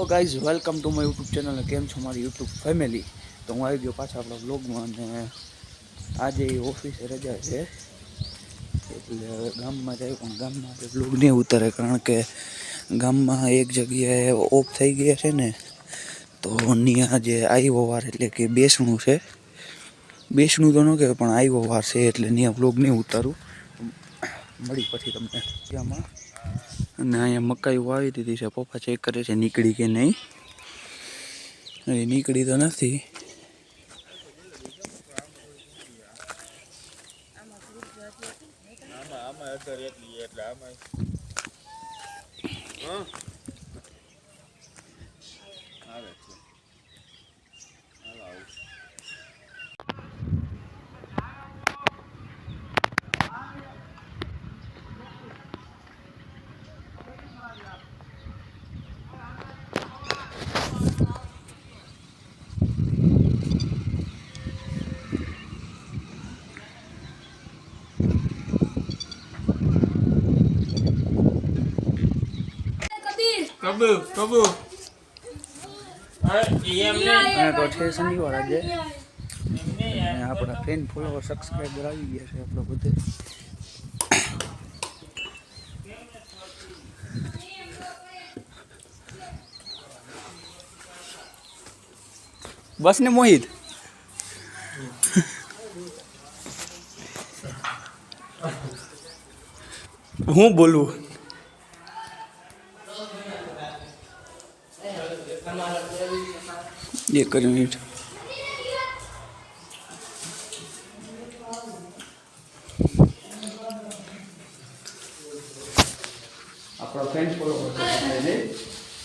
Hello guys welcome to my YouTube channel કેમ છો મારી યુટ્યુબ ફેમિલી તો હું આવી ગયો પાછા આપણા બ્લોગમાં અને આજે ઓફિસે રજા છે. એટલે ગામમાં જાય પણ ગામમાં આપણે બ્લોગ નહીં ઉતારે, કારણ કે ગામમાં એક જગ્યાએ ઓફ થઈ ગયા છે ને, તો ત્યાં જે આવ્યો વાર એટલે કે બેસણું છે. બેસણું તો ન કહેવાય, પણ આવ્યો વાર છે એટલે ત્યાં બ્લોગ નહીં ઉતારું. મળી પછી તમને. ત્યાંમાં અને અહીંયા મકાઈ વાવી દીધી છે. પપ્પા ચેક કરે છે નીકળી કે નહીં. એ નીકળી તો નથી. કબુ કબુ અને તો છે શનિવાર આજે અને આપણા ફેન ફોલોવર સબસ્ક્રાઈબર આવી ગયા છે આપણે બધે બસ ને મોહિત હું બોલું એક જ મિનિટ આપણો ફ્રેન્ડ ફોલો કરતો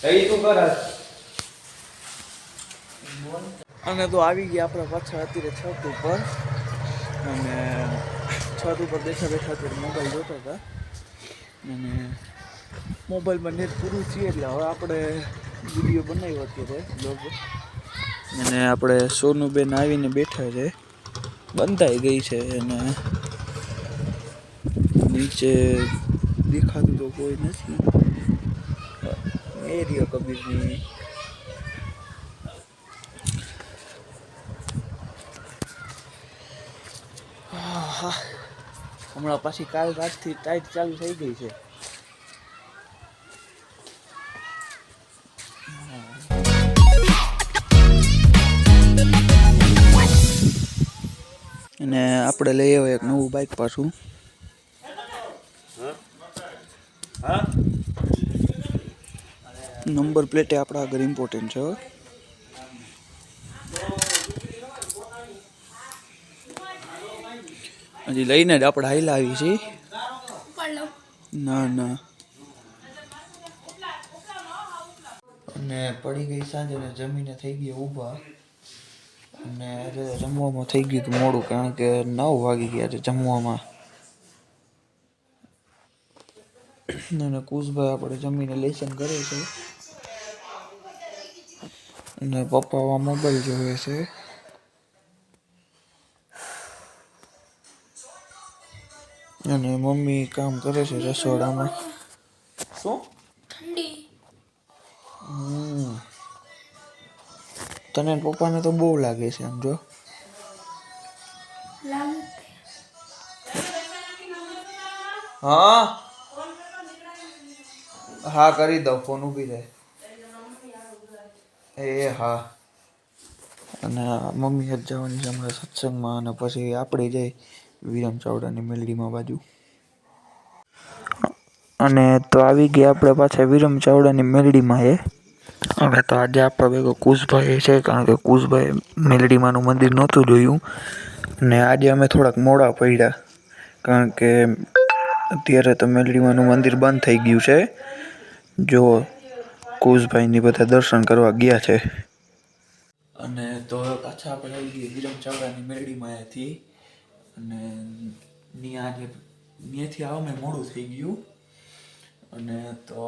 એ તું કરસ અને તો આવી ગયા આપણે પાછા અત્યારે છત ઉપર. અને છત ઉપર બેઠા બેઠા અત્યારે મોબાઈલ જોતા હતા. અને મોબાઈલમાં નેટ પૂરું થયું એટલે હવે આપણે વીડિયો બનાવ્યો અત્યારે બ્લોગ અને આપણે સોનુબેન આવીને બેઠા છે. બંધાઈ ગઈ છે અને નીચે દેખાતું તો કોઈ નથી. એરિયો કબીરની. હમણાં પાછી કાલ રાતથી ટાઈટ ચાલુ થઈ ગઈ છે. અને આપણે લઈ આવ્યા એક નવું બાઇક પાછું. નંબર પ્લેટે આપણા આગળ ઇમ્પોર્ટન્ટ છે હજી લઈને જ આપણે હાઈલા આવી છીએ. ના ના. અને પડી ગઈ સાંજે જમીને થઈ ગયા ઊભા. આજે જમવામાં થઈ ગયું હતું મોડું, કારણ કે નવ વાગી ગયા છે જમવામાં. અને કુશભાઈ આપણે જમીને લેસન કરે છે. અને પપ્પા મોબાઈલ જોવે છે. અને મમ્મી કામ કરે છે રસોડામાં. શું? તને પપ્પાને તો બહુ લાગે છે આમ જો. હા? હા, કરી દઉં. ફોન ઊભી રહે. એ, હા. અને મમ્મી જ જવાની છે હમણાં સત્સંગમાં અને પછી આપણે જઈ વિરમ ચાવડાની મેલડીમાં બાજુ. અને તો આવી ગયા આપણે પાછા વિરમ ચાવડાની મેલડીમાં એ હવે તો આજે આપણા ભેગો કુશભાઈ છે, કારણ કે કુશભાઈ મેલડીમાનું મંદિર નહોતું જોયું. ને આજે અમે થોડાક મોડા પડ્યા, કારણ કે અત્યારે તો મેલડીમાનું મંદિર બંધ થઈ ગયું છે. જો કુશભાઈની બધા દર્શન કરવા ગયા છે. અને તો પાછા આપણે આવી ગઈ હિરમ ચાવડાની મેલડીમાં અહીંયાથી. અને ત્યાં જે ત્યાંથી આવવામાં મોડું થઈ ગયું. અને તો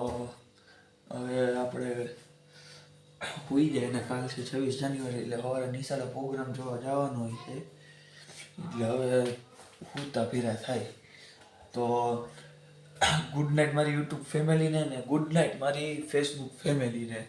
હવે આપણે હોઈ જાય અને કાલ છે છવ્વીસ જાન્યુઆરી એટલે સવારે નિશાળે પ્રોગ્રામ જોવા જવાનો હોય છે. એટલે હવે હુતા ભેરા થાય. તો ગુડ નાઇટ મારી યુટ્યુબ ફેમિલીને ને ગુડ નાઇટ મારી ફેસબુક ફેમિલીને.